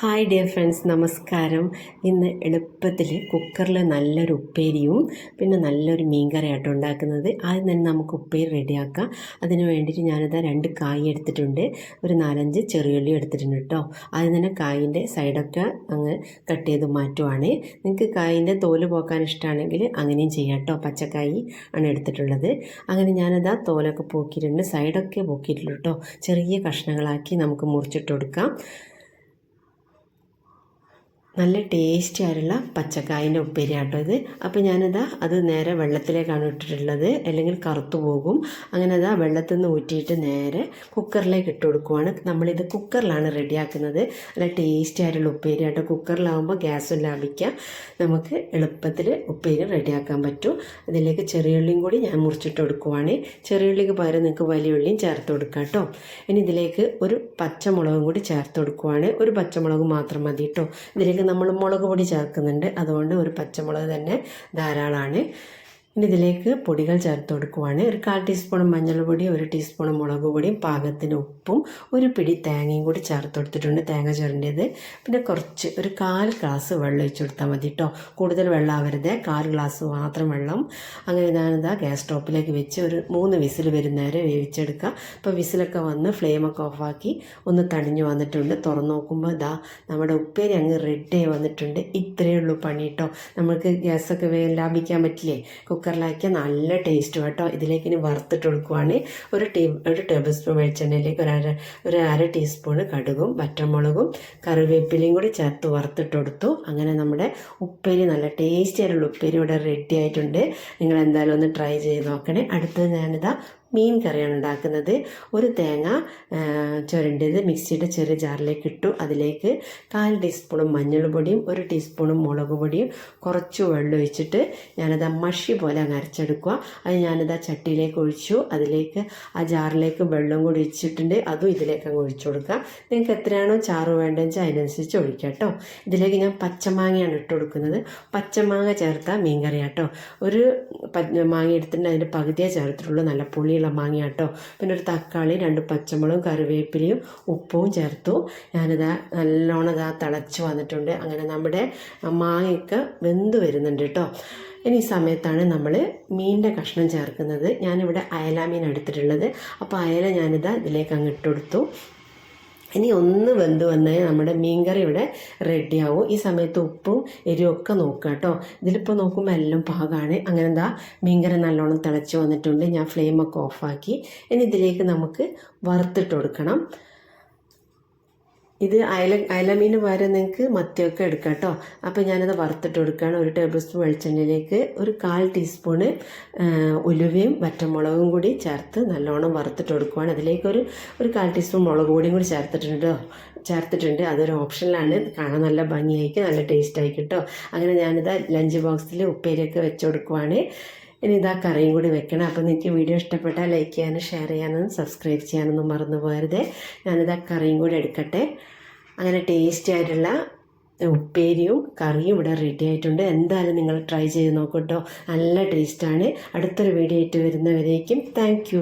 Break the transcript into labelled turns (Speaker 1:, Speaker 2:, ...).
Speaker 1: Hi dear friends നമസ്കാരം. ഇന്ന് എളുപ്പത്തിൽ കുക്കറിൽ നല്ലൊരു ഉപ്പേരിയും പിന്നെ നല്ലൊരു മീൻ കറിയാട്ടോ ഉണ്ടാക്കുന്നത്. ആദ്യം തന്നെ നമുക്ക് ഉപ്പേരി റെഡിയാക്കാം. അതിന് വേണ്ടിയിട്ട് ഞാനിതാ രണ്ട് കായ് എടുത്തിട്ടുണ്ട്. ഒരു നാലഞ്ച് ചെറിയുള്ളി എടുത്തിട്ടുണ്ട് കേട്ടോ ആദ്യം തന്നെ കായിന്റെ സൈഡൊക്കെ അങ്ങ് കട്ട് ചെയ്ത് മാറ്റുവാണ്. നിങ്ങൾക്ക് കായിന്റെ തോൽ പോക്കാൻ ഇഷ്ടമാണെങ്കിൽ അങ്ങനെയും ചെയ്യാം കേട്ടോ പച്ചക്കായി ആണ് എടുത്തിട്ടുള്ളത്. അങ്ങനെ ഞാനിതാ തോലൊക്കെ പോക്കിയിട്ടുണ്ട്. സൈഡൊക്കെ പോക്കിയിട്ടുള്ളൂ കേട്ടോ ചെറിയ കഷ്ണങ്ങളാക്കി നമുക്ക് മുറിച്ചിട്ട് കൊടുക്കാം. നല്ല ടേസ്റ്റി ആയിട്ടുള്ള പച്ചക്കായന്റെ ഉപ്പേരിയാട്ടോ ഇത്. അപ്പോൾ ഞാനിതാ അത് നേരെ വെള്ളത്തിലേക്കാണ് ഇട്ടിട്ടുള്ളത്. അല്ലെങ്കിൽ കറുത്തു പോകും. അങ്ങനെ അതാ വെള്ളത്തിൽ നിന്ന് ഊറ്റിയിട്ട് നേരെ കുക്കറിലേക്ക് ഇട്ട് കൊടുക്കുവാണ്. നമ്മളിത് കുക്കറിലാണ് റെഡിയാക്കുന്നത്. നല്ല ടേസ്റ്റി ആയിട്ടുള്ള ഉപ്പേരിയാട്ടോ. കുക്കറിലാവുമ്പോൾ ഗ്യാസും ലാഭിക്കാം. നമുക്ക് എളുപ്പത്തിൽ ഉപ്പേരി റെഡിയാക്കാൻ പറ്റും. അതിലേക്ക് ചെറിയുള്ളിയും കൂടി ഞാൻ മുറിച്ചിട്ട് കൊടുക്കുവാണ്. ചെറിയുള്ളിക്ക് പകരം നിങ്ങൾക്ക് വലിയ ഉള്ളിയും ചേർത്ത് കൊടുക്കാം കേട്ടോ ഇനി ഇതിലേക്ക് ഒരു പച്ചമുളകും കൂടി ചേർത്ത് കൊടുക്കുവാണ്. ഒരു പച്ചമുളക് മാത്രം മതി കേട്ടോ ഇതിലേക്ക് നമ്മൾ മുളക് പൊടി ചേർക്കുന്നുണ്ട്. അതുകൊണ്ട് ഒരു പച്ചമുളക് തന്നെ ധാരാളമാണ്. ഇനി ഇതിലേക്ക് പൊടികൾ ചേർത്ത് കൊടുക്കുവാണ്. ഒരു കാൽ ടീസ്പൂൺ മഞ്ഞൾപ്പൊടി ഒരു ടീസ്പൂൺ മുളക് പൊടിയും പാകത്തിന് ഉപ്പും ഒരു പിടി തേങ്ങയും കൂടി ചേർത്ത് കൊടുത്തിട്ടുണ്ട് തേങ്ങ ചുരണ്ടിയത്. പിന്നെ കുറച്ച് ഒരു കാൽ ഗ്ലാസ് വെള്ളം ഒഴിച്ചു കൊടുത്താൽ മതി കേട്ടോ കൂടുതൽ വെള്ളം ആവരുത്. കാൽ ഗ്ലാസ് മാത്രം വെള്ളം. അങ്ങനെ ഞാനിതാ ഗ്യാസ് സ്റ്റോപ്പിലേക്ക് വെച്ച് ഒരു മൂന്ന് വിസിൽ വരുന്നവരെ വേവിച്ചെടുക്കുക അപ്പോൾ വിസിലൊക്കെ വന്ന് ഫ്ലെയിമൊക്കെ ഓഫാക്കി ഒന്ന് തണിഞ്ഞു വന്നിട്ടുണ്ട്. തുറന്നു നോക്കുമ്പോൾ ഇതാ നമ്മുടെ ഉപ്പേരി അങ്ങ് റെഡ് ആയി വന്നിട്ടുണ്ട്. ഇത്രയേ ഉള്ളൂ പണി കേട്ടോ നമുക്ക് ഗ്യാസൊക്കെ ലാഭിക്കാൻ പറ്റില്ലേ? കുക്കറിലാക്കിയ നല്ല ടേസ്റ്റ് കേട്ടോ ഇതിലേക്ക് ഇനി വറുത്തിട്ട് കൊടുക്കുവാണ്. ഒരു ടീ ഒരു ടേബിൾ സ്പൂൺ വെളിച്ചെണ്ണയിലേക്ക് ഒരു അര ഒരു അര ടീസ്പൂൺ കടുകും വറ്റമുളകും കറിവേപ്പിലയും കൂടി ചേർത്ത് വറുത്തിട്ട് കൊടുത്തു. അങ്ങനെ നമ്മുടെ ഉപ്പേരി നല്ല ടേസ്റ്റി ആയിട്ടുള്ള ഉപ്പേരി ഇവിടെ റെഡി ആയിട്ടുണ്ട്. നിങ്ങൾ എന്തായാലും ഒന്ന് ട്രൈ ചെയ്ത് നോക്കണേ. അടുത്തത് ഞാനിതാ മീൻ കറിയാണ് ഉണ്ടാക്കുന്നത്. ഒരു തേങ്ങ ചുരണ്ടിയത് മിക്സിയുടെ ചെറിയ ജാറിലേക്ക് ഇട്ടു. അതിലേക്ക് കാൽ ടീസ്പൂണും മഞ്ഞൾ പൊടിയും ഒരു ടീസ്പൂണും മുളക് പൊടിയും കുറച്ച് വെള്ളം ഒഴിച്ചിട്ട് ഞാനത് മഷി പോലെ അങ്ങ് അരച്ചെടുക്കുക. അത് ഞാനത് ആ ചട്ടിയിലേക്ക് ഒഴിച്ചു. അതിലേക്ക് ആ ജാറിലേക്ക് വെള്ളം കൂടി ഒഴിച്ചിട്ടുണ്ട്. അതും ഇതിലേക്ക് അങ്ങ് ഒഴിച്ചു കൊടുക്കുക. നിങ്ങൾക്ക് എത്രയാണോ ചാറ് വേണ്ടതെന്ന് വെച്ചാൽ അതിനനുസരിച്ച് ഒഴിക്കാം കേട്ടോ. ഇതിലേക്ക് ഞാൻ പച്ചമാങ്ങയാണ് ഇട്ട് കൊടുക്കുന്നത്. പച്ചമാങ്ങ ചേർത്ത മീൻ കറി കേട്ടോ. ഒരു മാങ്ങ എടുത്തിട്ടുണ്ട് അതിന്റെ പകുതിയേ ചേർത്തിട്ടുള്ളൂ. നല്ല പുളിയുള്ള മാങ്ങ കേട്ടോ. പിന്നെ ഒരു തക്കാളി രണ്ട് പച്ചമുളകും കറിവേപ്പിലയും ഉപ്പും ചേർത്തു. ഞാനിതാ നല്ലോണം ഇതാ തിളച്ച് വന്നിട്ടുണ്ട്. അങ്ങനെ നമ്മുടെ മാങ്ങയ്ക്ക് വെന്ത് വരുന്നുണ്ട് കേട്ടോ. ഇനി സമയത്താണ് നമ്മൾ മീനിന്റെ കഷ്ണം ചേർക്കുന്നത്. ഞാനിവിടെ അയല മീൻ എടുത്തിട്ടുള്ളത്. അപ്പോൾ അയല ഞാനിതാ ഇതിലേക്ക് അങ്ങ് ഇട്ടുകൊടുത്തു ഇനി ഒന്ന് വെന്ത് വന്നാൽ നമ്മുടെ മീൻകറി ഇവിടെ റെഡിയാവും ഈ സമയത്ത് ഉപ്പും എരിവും ഒക്കെ നോക്കുക കേട്ടോ. ഇതിലിപ്പോൾ നോക്കുമ്പോൾ എല്ലാം പാകമാണ് അങ്ങനെ എന്താ മീൻകറി നല്ലോണം തിളച്ച് വന്നിട്ടുണ്ട്. ഞാൻ ഫ്ലെയിമൊക്കെ ഓഫാക്കി ഇനി ഇതിലേക്ക് നമുക്ക് വറുത്തിട്ട് കൊടുക്കണം. ഇത് അയല അയലമീന് പകരം നിങ്ങൾക്ക് മത്തിയൊക്കെ എടുക്കാം കേട്ടോ അപ്പോൾ ഞാനത് വറുത്തിട്ട് കൊടുക്കുകയാണ്. ഒരു ടേബിൾ സ്പൂൺ വെളിച്ചെണ്ണയിലേക്ക് ഒരു കാൽ ടീസ്പൂണ് ഉലുവയും വറ്റമുളകും കൂടി ചേർത്ത് നല്ലോണം വറുത്തിട്ട് കൊടുക്കുകയാണ് അതിലേക്കൊരു ഒരു കാൽ ടീസ്പൂൺ മുളക് പൊടിയും കൂടി ചേർത്തിട്ടുണ്ട് ചേർത്തിട്ടുണ്ട്. അതൊരു ഓപ്ഷനിലാണ് കാണാൻ നല്ല ഭംഗിയായിരിക്കും. നല്ല ടേസ്റ്റ് ആയിരിക്കും കേട്ടോ അങ്ങനെ ഞാനിത് ലഞ്ച് ബോക്സിൽ ഉപ്പേരിയൊക്കെ വെച്ച് കൊടുക്കുവാണ്. ഇനി ഇതാ കറിയും കൂടി വെക്കണം. അപ്പോൾ നിങ്ങൾക്ക് വീഡിയോ ഇഷ്ടപ്പെട്ടാൽ ലൈക്ക് ചെയ്യാനും ഷെയർ ചെയ്യാനും സബ്സ്ക്രൈബ് ചെയ്യാനൊന്നും മറന്നു പോകരുത്. ഞാനിതാ കറിയും കൂടി എടുക്കട്ടെ. അങ്ങനെ ടേസ്റ്റി ആയിട്ടുള്ള ഉപ്പേരിയും കറിയും ഇവിടെ റെഡി ആയിട്ടുണ്ട്. എന്തായാലും നിങ്ങൾ ട്രൈ ചെയ്ത് നോക്കട്ടോ നല്ല ടേസ്റ്റാണ് അടുത്തൊരു വീഡിയോ ആയിട്ട് വരുന്നവരേക്കും താങ്ക്